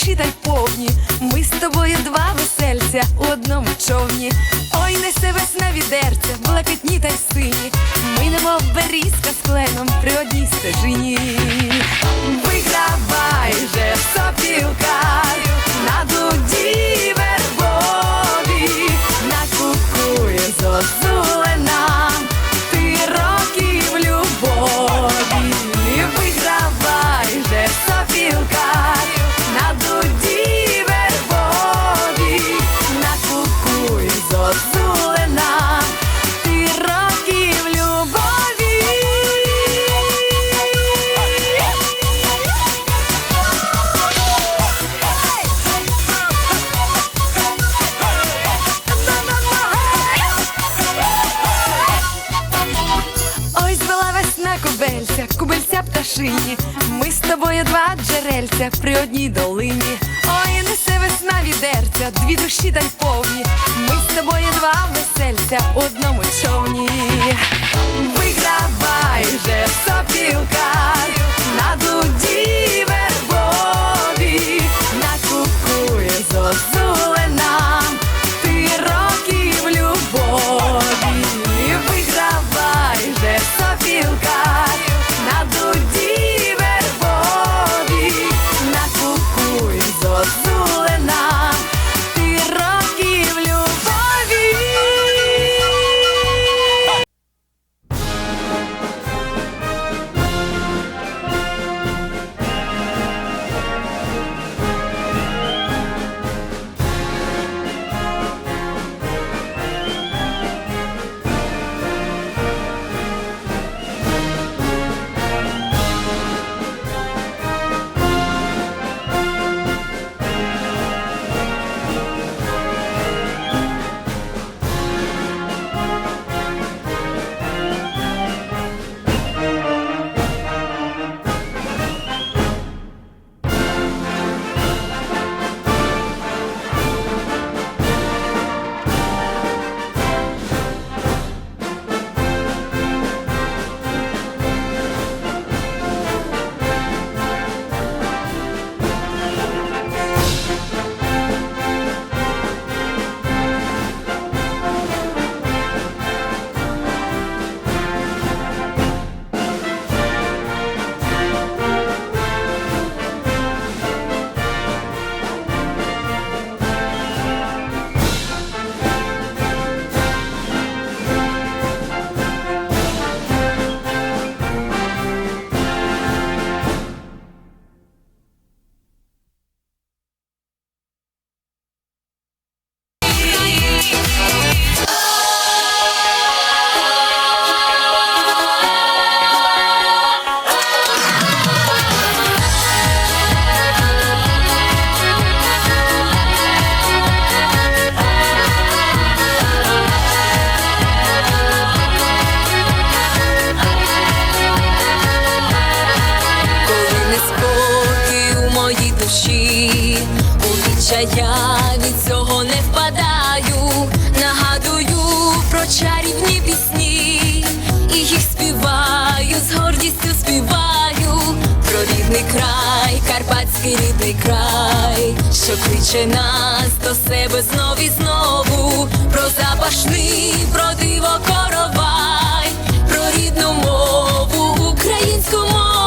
душі так повні. Ми з тобою два весельця у одному човні. Ой, несе весна відерця, блакитні та й сині. Ми немов берізка з кленом при одній стежині. Дві душі та й повні. Ми з тобою два весельця в одному човні. Вигравай же сопілка на дуді душі, у відчая від цього не впадаю, нагадую про чарівні пісні, і їх співаю, з гордістю співаю. Про рідний край, карпатський рідний край, що кличе нас до себе знов і знову, про запашний, про диво коровай, про рідну мову, українську мову.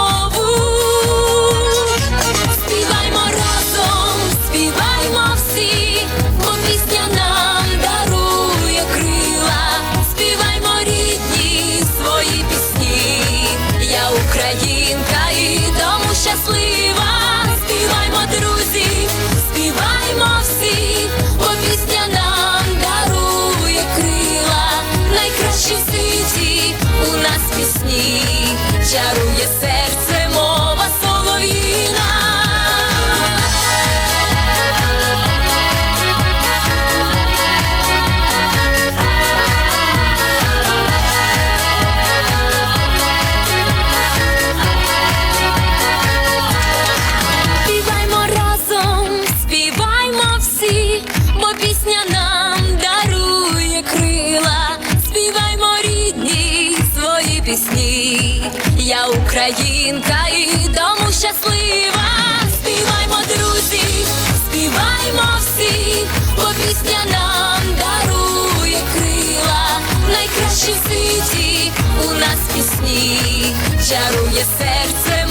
Українка і дому щаслива. Співаймо, друзі, Співаймо всі, бо пісня нам дарує крила, найкращі в світі у нас пісні, чарує серце,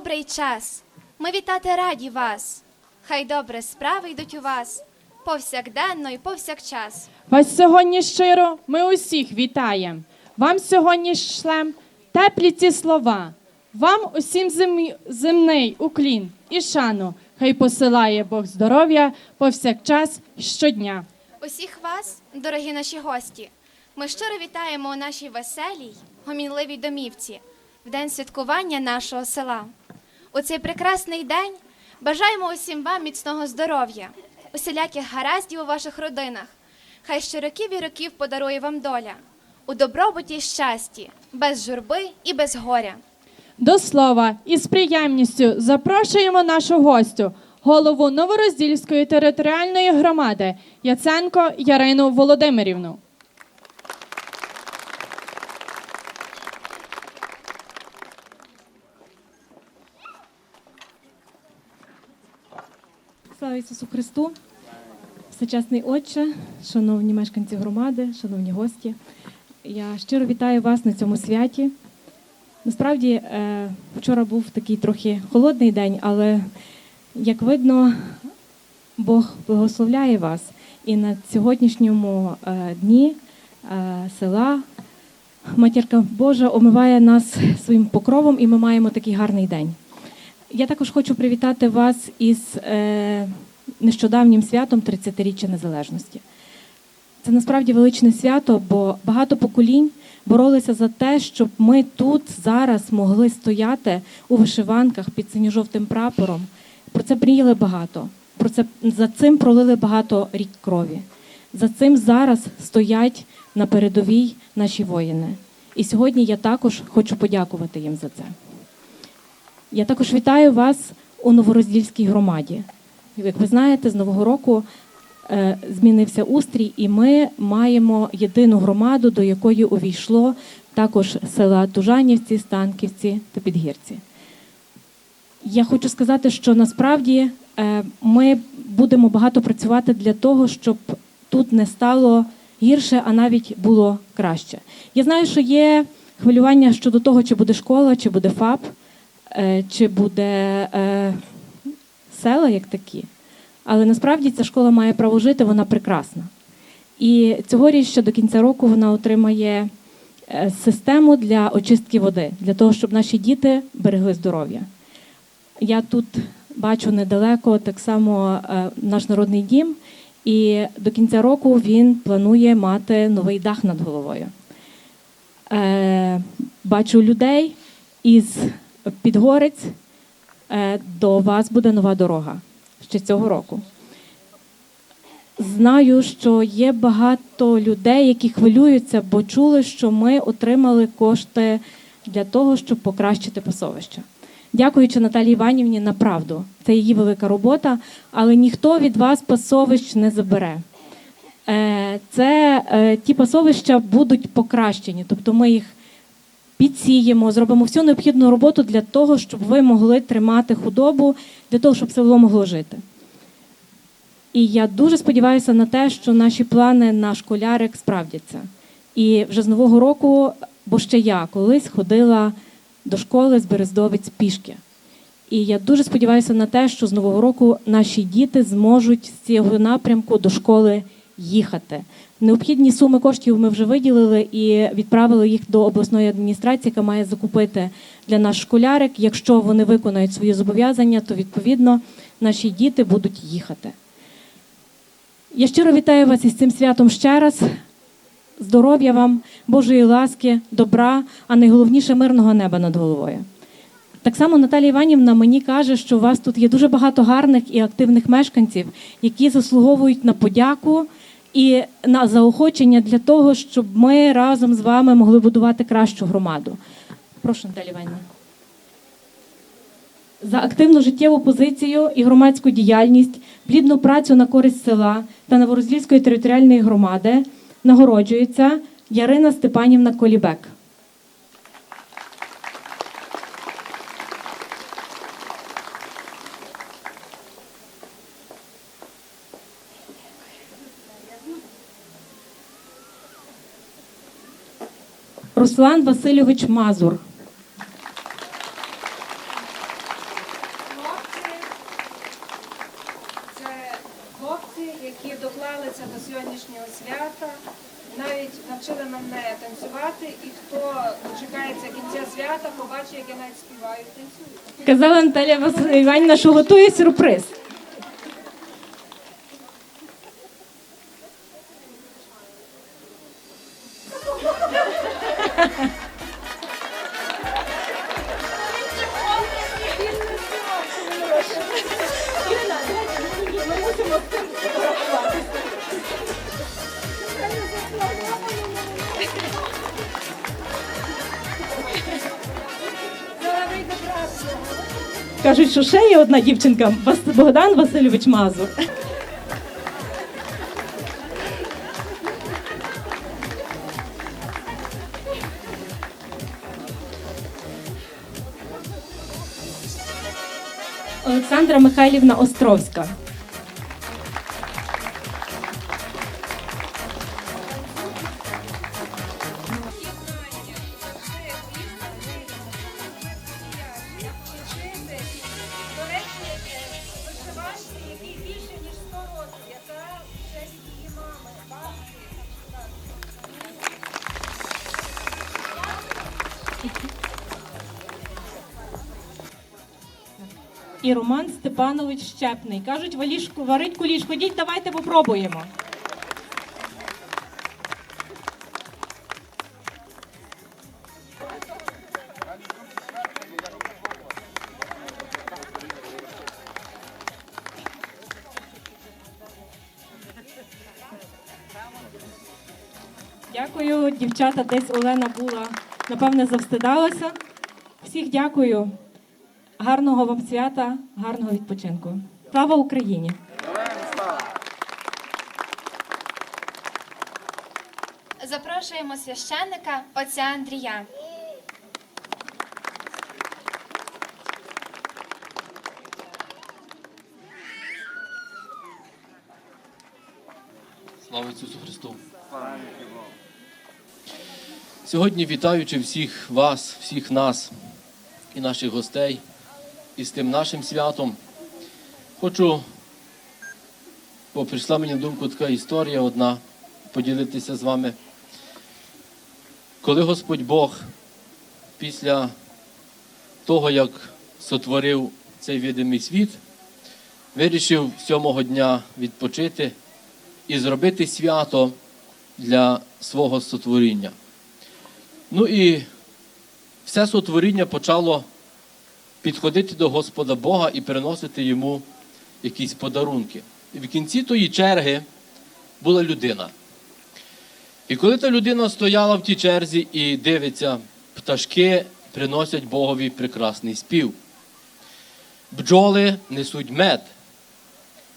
добрий час. Ми вітати раді вас. Хай добре справи йдуть у вас повсякденно і повсякчас. Вас сьогодні щиро ми усіх вітаємо. Вам сьогодні шлем теплі ці слова. Вам усім земний уклін і шану. Хай посилає Бог здоров'я повсякчас щодня. Усіх вас, дорогі наші гості, ми щиро вітаємо у нашій веселій, гомінливій домівці, в день святкування нашого села. У цей прекрасний день бажаємо усім вам міцного здоров'я, усіляких гараздів у ваших родинах. Хай ще років і років подарує вам доля у добробуті й щасті, без журби і без горя. До слова і з приємністю запрошуємо нашу гостю, голову Новороздільської територіальної громади Яценко Ярину Володимирівну. Слава Ісусу Христу! Всечесний Отче, шановні мешканці громади, шановні гості. Я щиро вітаю вас на цьому святі. Насправді, е, вчора був такий трохи холодний день, але як видно, Бог благословляє вас. І на сьогоднішньому е, дні е, села Матірка Божа омиває нас своїм покровом, і ми маємо такий гарний день. Я також хочу привітати вас із е, нещодавнім святом 30-річчя незалежності. Це насправді величне свято, бо багато поколінь боролися за те, щоб ми тут зараз могли стояти у вишиванках під синьо-жовтим прапором. Про це мріяли багато. Про це за цим пролили багато рік крові. За цим зараз стоять на передовій наші воїни. І сьогодні я також хочу подякувати їм за це. Я також вітаю вас у Новороздільській громаді. Як ви знаєте, з Нового року е, змінився устрій, і ми маємо єдину громаду, до якої увійшло також села Тужанівці, Станківці та Підгірці. Я хочу сказати, що насправді е, ми будемо багато працювати для того, щоб тут не стало гірше, а навіть було краще. Я знаю, що є хвилювання щодо того, чи буде школа, чи буде ФАП, чи буде е, села як такі. Але насправді ця школа має право жити, вона прекрасна. І цьогоріч ще до кінця року вона отримає е, систему для очистки води, для того, щоб наші діти берегли здоров'я. Я тут бачу недалеко так само е, наш народний дім, і до кінця року він планує мати новий дах над головою. Е, Бачу людей із Підгорець е, до вас буде нова дорога ще цього року. Знаю, що є багато людей, які хвилюються, бо чули, що ми отримали кошти для того, щоб покращити пасовище. Дякуючи Наталії Іванівні, на правду. Це її велика робота, але ніхто від вас пасовищ не забере. Е, Це е, ті пасовища будуть покращені, тобто ми їх підсіємо, зробимо всю необхідну роботу для того, щоб ви могли тримати худобу, для того, щоб село могло жити. І я дуже сподіваюся на те, що наші плани на школярик справдяться. І вже з нового року, бо ще я колись ходила до школи з Берездовець пішки. І я дуже сподіваюся на те, що з нового року наші діти зможуть з цього напрямку до школи їхати. Необхідні суми коштів ми вже виділили і відправили їх до обласної адміністрації, яка має закупити для нас школярик. Якщо вони виконають свої зобов'язання, то відповідно наші діти будуть їхати. Я щиро вітаю вас із цим святом ще раз. Здоров'я вам, Божої ласки, добра, а найголовніше мирного неба над головою. Так само Наталія Іванівна мені каже, що у вас тут є дуже багато гарних і активних мешканців, які заслуговують на подяку і на заохочення для того, щоб ми разом з вами могли будувати кращу громаду. Прошу, Наталі Іванівна. За активну життєву позицію і громадську діяльність, плідну працю на користь села та Новорозлівської територіальної громади нагороджується Ярина Степанівна Колібек. Руслан Васильович Мазур. Це хлопці, які доклалися до сьогоднішнього свята, навіть навчили мене танцювати, і хто дочекається кінця свята, побачить, як я навіть співаю танцюю. Казала Наталія Іванівна, що готує сюрприз. Кажуть, що ще є одна дівчинка Вас- Богдан Васильович Мазур. Олександра Михайлівна Островська. І Роман Степанович Щепний. Кажуть, валішку, варить куліш. Ходіть, давайте попробуємо. Дякую, дівчата. Десь Олена була, напевне, завстидалася. Всіх дякую. Гарного вам свята, гарного відпочинку. Слава Україні! Запрошуємо священника отця Андрія. Слава Ісусу Христу! Сьогодні вітаючи всіх вас, всіх нас і наших гостей із тим нашим святом, хочу, бо прийшла мені на думку така історія одна, поділитися з вами. Коли Господь Бог після того, як сотворив цей видимий світ, вирішив сьомого дня відпочити і зробити свято для свого сотворіння. Ну і все сотворіння почало підходити до Господа Бога і приносити йому якісь подарунки. І в кінці тої черги була людина. І коли та людина стояла в тій черзі і дивиться, пташки приносять Богові прекрасний спів. Бджоли несуть мед,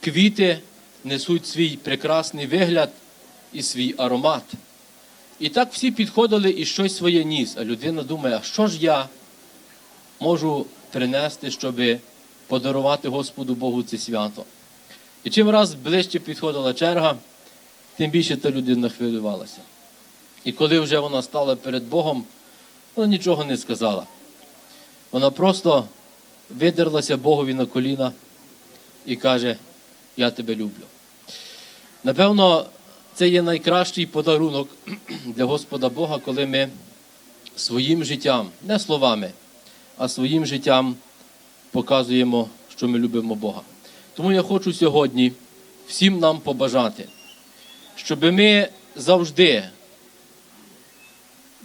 квіти несуть свій прекрасний вигляд і свій аромат. І так всі підходили і щось своє ніс. А людина думає, а що ж я можу принести, щоб подарувати Господу Богу це свято. І чим раз ближче підходила черга, тим більше та людина хвилювалася. І коли вже вона стала перед Богом, вона нічого не сказала. Вона просто видерлася Богові на коліна і каже, я тебе люблю. Напевно, це є найкращий подарунок для Господа Бога, коли ми своїм життям, не словами, а своїм життям показуємо, що ми любимо Бога. Тому я хочу сьогодні всім нам побажати, щоб ми завжди,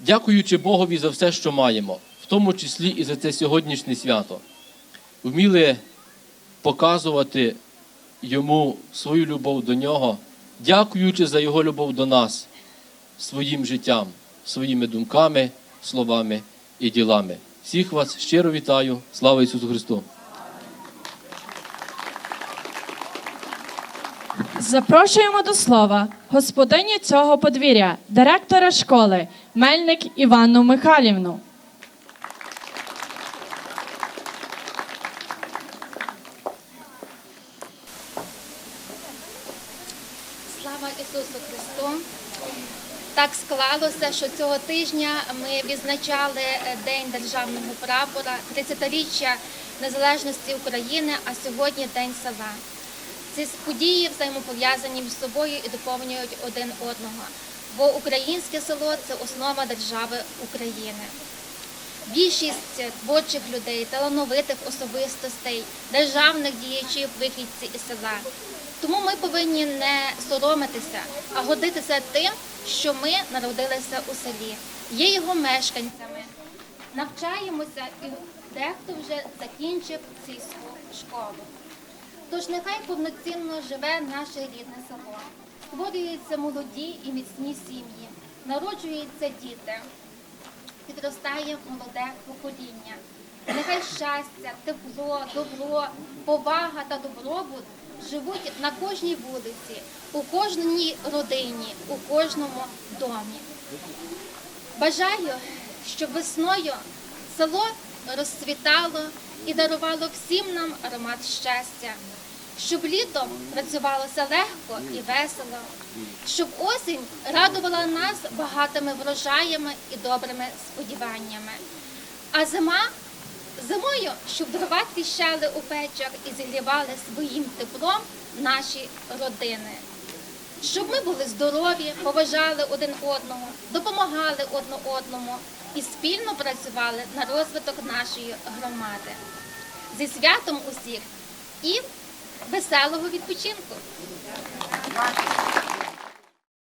дякуючи Богові за все, що маємо, в тому числі і за це сьогоднішнє свято, вміли показувати йому свою любов до нього, дякуючи за його любов до нас своїм життям, своїми думками, словами і ділами. Всіх вас щиро вітаю. Слава Ісусу Христу! Запрошуємо до слова господиню цього подвір'я, директора школи Мельник Іванну Михайлівну. Слава Ісусу Христу! Так склалося, що цього тижня ми відзначали е, День державного прапора, 30-річчя незалежності України, а сьогодні День села. Ці події взаємопов'язані між собою і доповнюють один одного, бо українське село це основа держави України. Більшість творчих людей, талановитих особистостей, державних діячів вихідці із села. Тому ми повинні не соромитися, а гордитися тим, що ми народилися у селі, є його мешканцями. Навчаємося і дехто вже закінчив сільську школу. Тож нехай повноцінно живе наше рідне село. Створюються молоді і міцні сім'ї, народжуються діти підростає молоде покоління. Нехай щастя, тепло, добро, повага та добробут живуть на кожній вулиці, у кожній родині, у кожному домі. Бажаю, щоб весною село розцвітало і дарувало всім нам аромат щастя, щоб літом працювалося легко і весело, щоб осінь радувала нас багатими врожаями і добрими сподіваннями. А зима зимою, щоб дрова тріщали у печах і зігрівали своїм теплом наші родини. Щоб ми були здорові, поважали один одного, допомагали одне одному і спільно працювали на розвиток нашої громади. Зі святом усіх і веселого відпочинку!